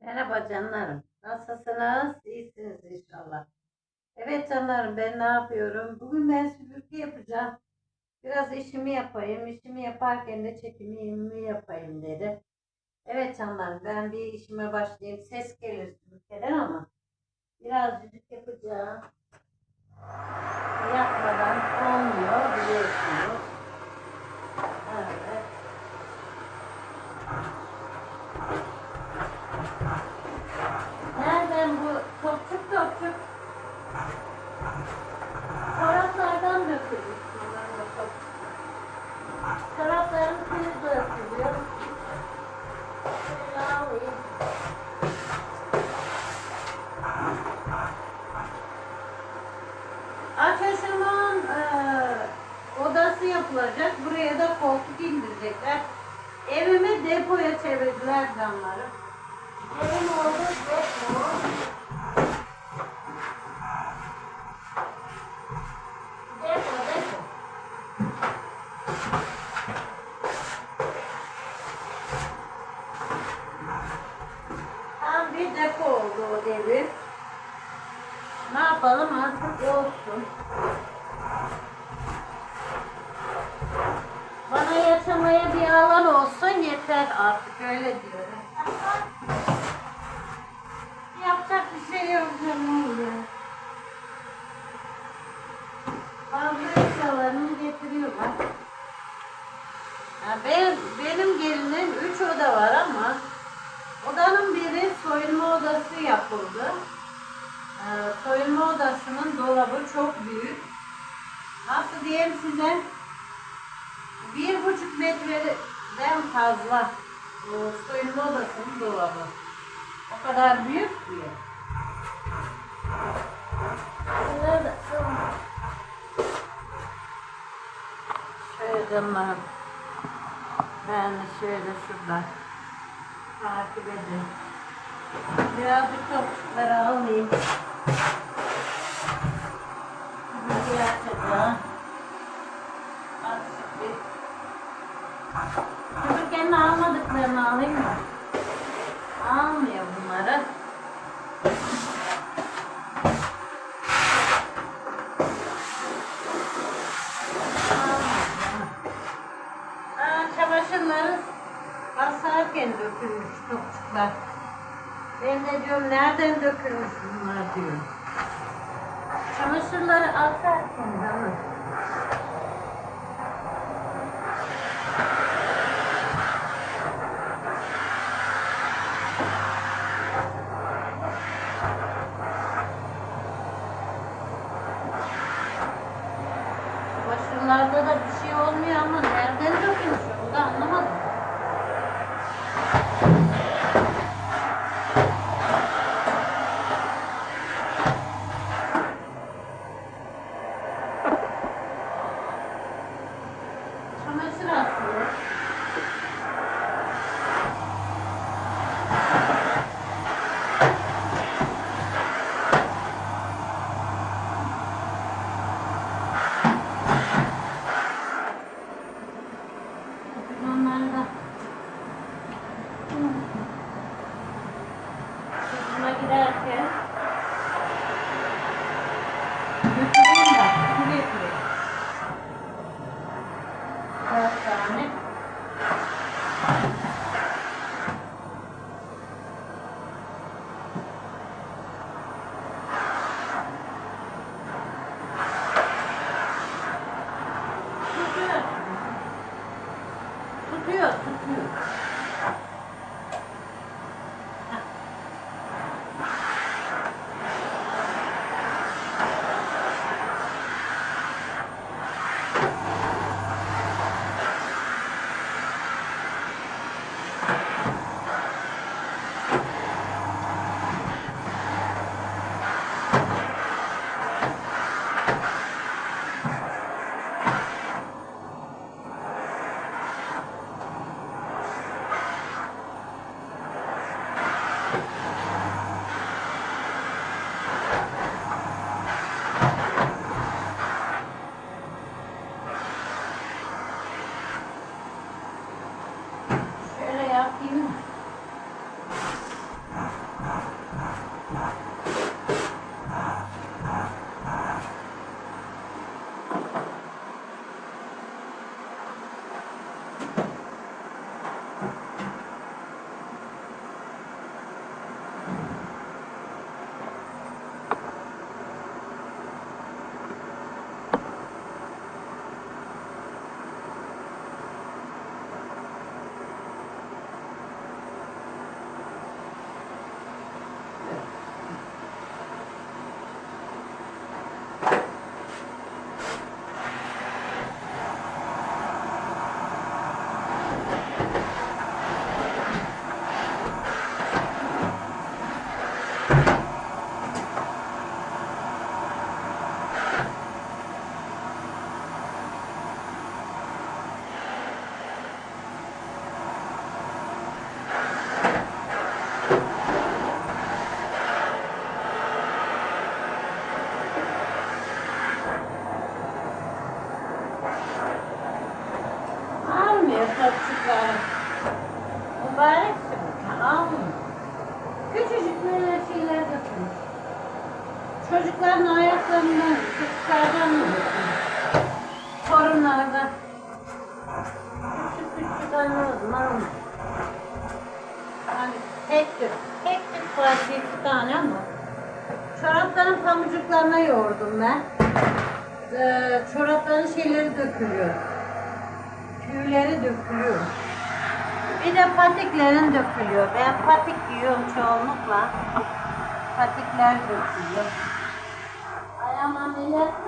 Merhaba canlarım. Nasılsınız? İyisiniz inşallah. Evet canlarım ben ne yapıyorum? Bugün ben süpürge yapacağım. Biraz işimi yapayım. İşimi yaparken de çekimimi yapayım dedim. Evet canlarım ben bir işime başlayayım. Ses gelir süpürgeden ama birazcık yapacağım. Yapmadan olmuyor biliyorsunuz. Evet. Nereden bu topçuk topçuk taraflardan dökülmüş bunların o topçuk. Tarafların suyu dökülüyor. Şöyle alayım. Ateşimin eee odası yapılacak. Buraya da koltuk indirecekler. Evimi depoya çevirdiler canlarım. Evim oldu depo. Depo depo. Tam bir depo oldu o devir. Ne yapalım artık olsun. Bana yaşamaya bir alan olsun yeter artık öyle diyorum. Yapacak bir şey yok canım. Fazla eşyalarını getiriyorlar. Ya ben, benim gelinim üç oda var ama odanın biri soyunma odası yapıldı. Ee, soyunma odasının dolabı çok büyük. Nasıl diyeyim size? Bir buçuk metreden fazla bu soyunma odasının dolabı. O kadar büyük da- Şöyle canlarım. Ben şöyle şuradan takip edin. Birazcık topçukları alayım. Bir açacağım. Azıcık bir. Süpürgenin almadıklarını alayım mı? Almıyor bunları. Aa, çamaşırları asarken dökülmüş topçuklar. Diyorum nereden dökülmüş bunlar diyorum. Çamaşırları asarken canım. Çamaşırlarda da bir şey olmuyor ama nereden dökülmüş onu da anlamadım. Okay. Çocukların ayaklarından, çocuklardan? Torunlardan. Küçük küçük anladım almıyor. Hani tek tük, tek tük var bir iki tane ama. Çorapların pamucuklarına yoğurdum ben. Ee, çorapların şeyleri dökülüyor. Tüyleri dökülüyor. Bir de patiklerin dökülüyor. Ben patik giyiyorum çoğunlukla. Patikler dökülüyor. Ayağım ameliyatlı. ya. O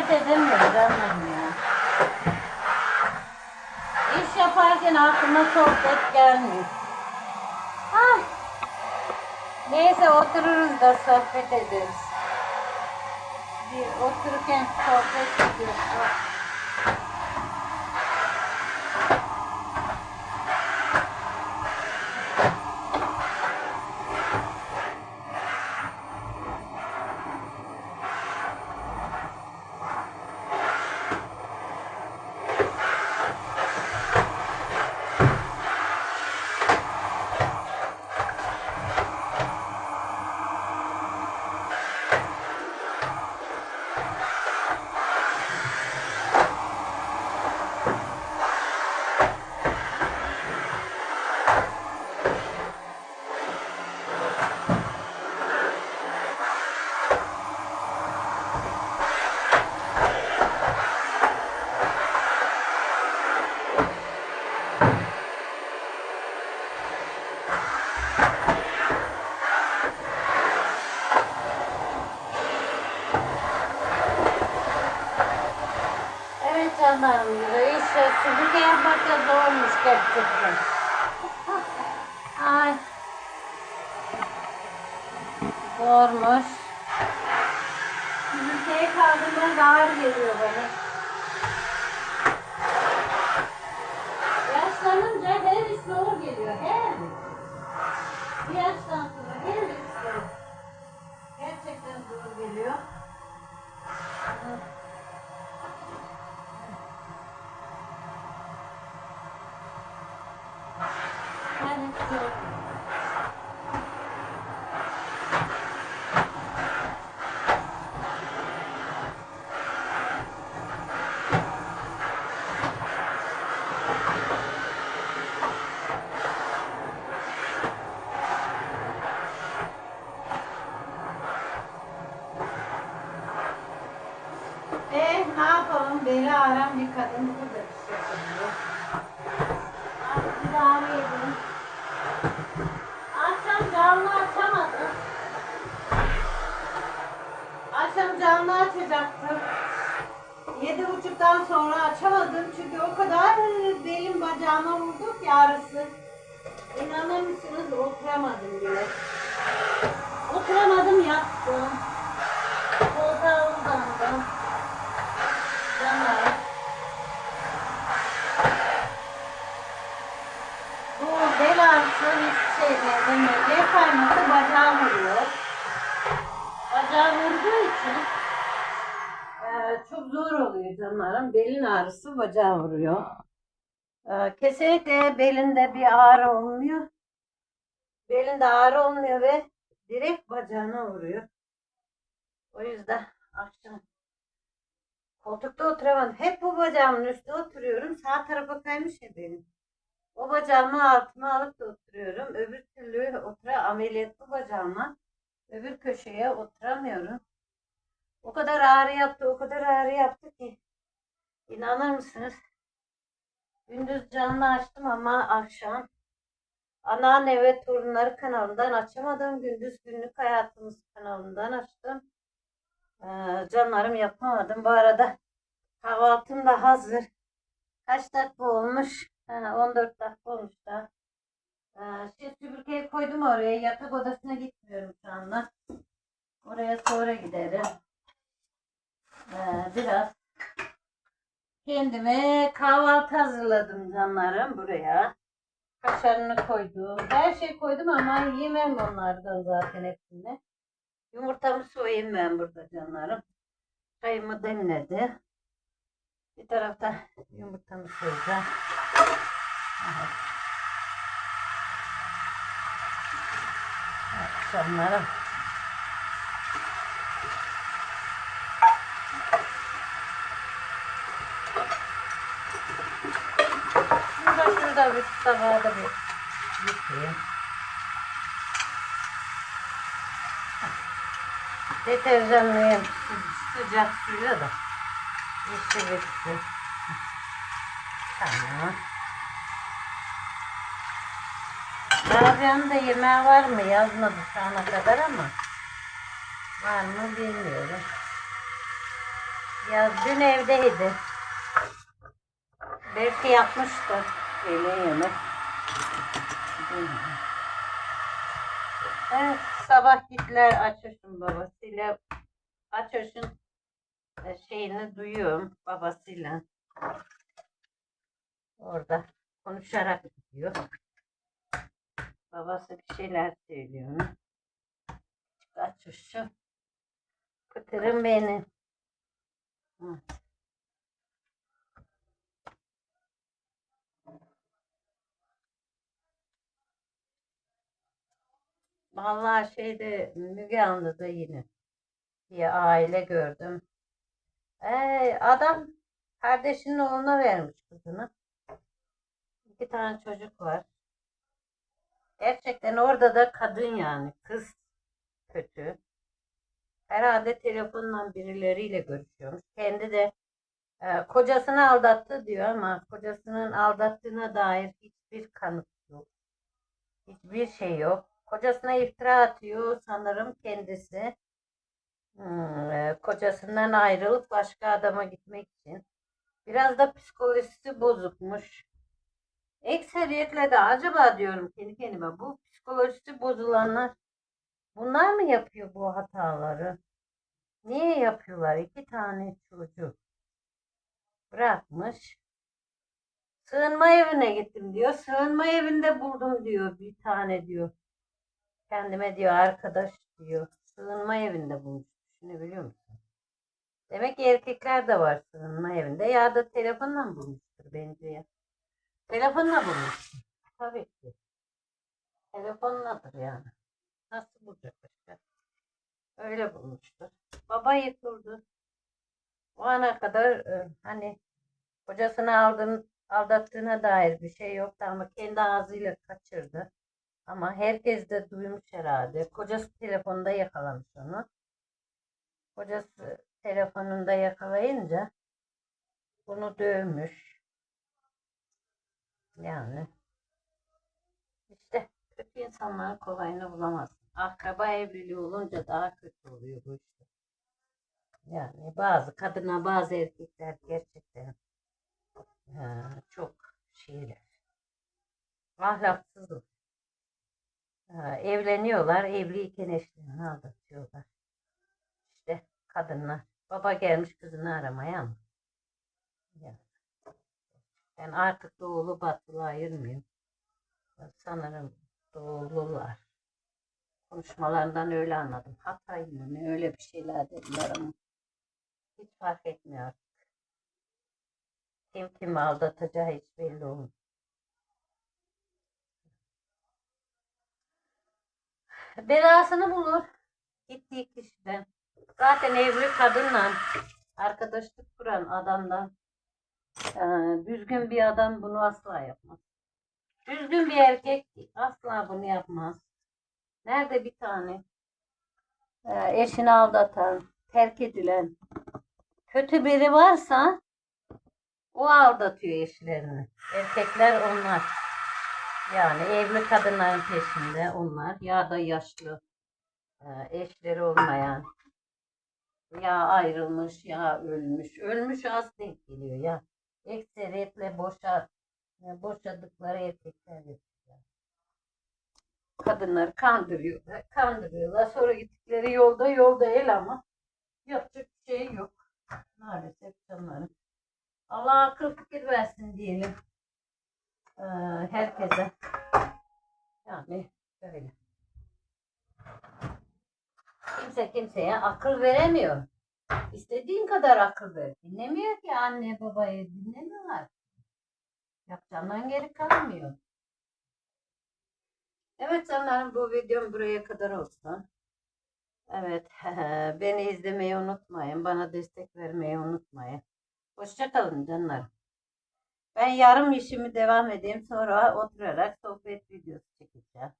sohbet edemiyoruz annem ya. İş yaparken aklıma sohbet gelmiyor. Ay. Neyse otururuz da sohbet ederiz. Bir otururken sohbet ediyoruz. Süpürge Zormuş. Süpürgeyi kaldırmak ağır geliyor bana. Yaşlanınca her iş zor geliyor. Her iş. Bir yaştan sonra her iş zor. Gerçekten zor geliyor. Her iş zor. Eh ne yapalım beli ağrım bir kadın bu da bir şey yapıyor. Artık idare edin. Akşam canlı açamadım. Akşam canlı açacaktım. Yedi buçuktan sonra açamadım çünkü o kadar belim bacağıma vurdu ki ağrısı. İnanır mısınız oturamadım bile. Oturamadım yattım. Koltuğa uzandım. Canlar. Bu bel ağrısı hiçbir şey bel kayması bacağı vuruyor. Bacağı vurduğu için çok zor oluyor canlarım. Belin ağrısı bacağı vuruyor. Eee, kesinlikle belinde bir ağrı olmuyor. Belinde ağrı olmuyor ve direkt bacağına vuruyor. O yüzden akşam koltukta oturamadım. Hep bu bacağımın üstü oturuyorum. Sağ tarafa kaymış ya benim. O bacağımı altıma alıp da oturuyorum. Öbür türlü otura ameliyatlı bacağıma öbür köşeye oturamıyorum. O kadar ağrı yaptı, o kadar ağrı yaptı ki. İnanır mısınız? Gündüz canlı açtım ama akşam Anneanne ve Torunları kanalından açamadım. Gündüz günlük hayatımız kanalından açtım. Ee, canlarım yapamadım. Bu arada kahvaltım da hazır. Kaç dakika olmuş? Ha, 14 dakika olmuş da. Ee, şey, süpürgeyi koydum oraya. Yatak odasına gitmiyorum şu anda. Oraya sonra giderim. Ee, biraz kendime kahvaltı hazırladım canlarım buraya. Kaşarını koydum. Her şey koydum ama yemem onlardan zaten hepsini. Yumurtamı soyayım ben burada canlarım. Çayımı demledi. Bir tarafta yumurtamı soyacağım. Evet. Evet şurada bir tabağa da bir. Deterjanlayayım sı- sıcak suyla da işi bitsin. Tamam. Rabia'nın da yemeği var mı yazmadı şu ana kadar ama var mı bilmiyorum. Ya dün evdeydi. Belki yapmıştır öyle yemek. Evet, sabah gittiler Açoş'un babasıyla. Açoş'un e, şeyini duyuyorum babasıyla. Orada konuşarak gidiyor. Babası bir şeyler söylüyor. Açoş'um. Kıtırım benim. Hı. Vallahi şeyde Müge Anlı'da yine bir aile gördüm. Ee, adam kardeşinin oğluna vermiş kızını. İki tane çocuk var. Gerçekten orada da kadın yani kız kötü. Herhalde telefonla birileriyle görüşüyormuş. Kendi de e, kocasını aldattı diyor ama kocasının aldattığına dair hiçbir kanıt yok. Hiçbir şey yok. Kocasına iftira atıyor sanırım kendisi. Hmm, e, kocasından ayrılıp başka adama gitmek için. Biraz da psikolojisi bozukmuş. Ekseriyetle de acaba diyorum kendi kendime bu psikolojisi bozulanlar bunlar mı yapıyor bu hataları? Niye yapıyorlar? İki tane çocuk bırakmış. Sığınma evine gittim diyor. Sığınma evinde buldum diyor bir tane diyor. Kendime diyor arkadaş diyor. Sığınma evinde bulmuş. Düşünebiliyor musun? Demek ki erkekler de var sığınma evinde. Ya da telefonla mı bulmuştur bence ya. Telefonla bulmuştur. Tabii ki. Telefonladır yani. Nasıl bulacak başka? Öyle bulmuştur. Baba yıkıldı. O ana kadar e, hani kocasını aldığın, aldattığına dair bir şey yoktu ama kendi ağzıyla kaçırdı. Ama herkes de duymuş herhalde. Kocası telefonda yakalamış onu. Kocası telefonunda yakalayınca bunu dövmüş. Yani işte kötü insanların kolayını bulamazsın. Akraba evliliği olunca daha kötü oluyor bu işte. Yani bazı kadına bazı erkekler gerçekten eee, çok şeyler. Ahlaksızlık. Eee, evleniyorlar, evliyken eşlerini aldatıyorlar. İşte kadınlar. Baba gelmiş kızını aramaya mı? Yani. Ben artık doğulu batılı ayırmıyorum. Sanırım doğulular. Konuşmalarından öyle anladım. Hatay mı ne öyle bir şeyler dediler ama hiç fark etmiyor artık. Kim kimi aldatacağı hiç belli olmuyor. Belasını bulur. Gittiği kişiden. Zaten evli kadınla arkadaşlık kuran adamdan eee, düzgün bir adam bunu asla yapmaz. Düzgün bir erkek asla bunu yapmaz. Nerede bir tane eee, eşini aldatan, terk edilen kötü biri varsa o aldatıyor eşlerini. Erkekler onlar. Yani evli kadınların peşinde onlar ya da yaşlı eee, eşleri olmayan ya ayrılmış ya ölmüş. Ölmüş az denk geliyor ya. Ekseriyetle boşa, e, boşadıkları erkekler. Kadınları kandırıyorlar, kandırıyorlar. Sonra gittikleri yolda yolda el ama yapacak bir şey yok. Maalesef canlarım. Allah akıl fikir versin diyelim. Ee, herkese. Yani böyle. Kimse kimseye akıl veremiyor. İstediğin kadar akıl ver. Dinlemiyor ki anne babayı dinlemiyorlar. Yapacağından geri kalmıyor. Evet canlarım bu videom buraya kadar olsun. Evet beni izlemeyi unutmayın. Bana destek vermeyi unutmayın. Hoşçakalın canlarım. Ben yarım işimi devam edeyim. Sonra oturarak sohbet videosu çekeceğim.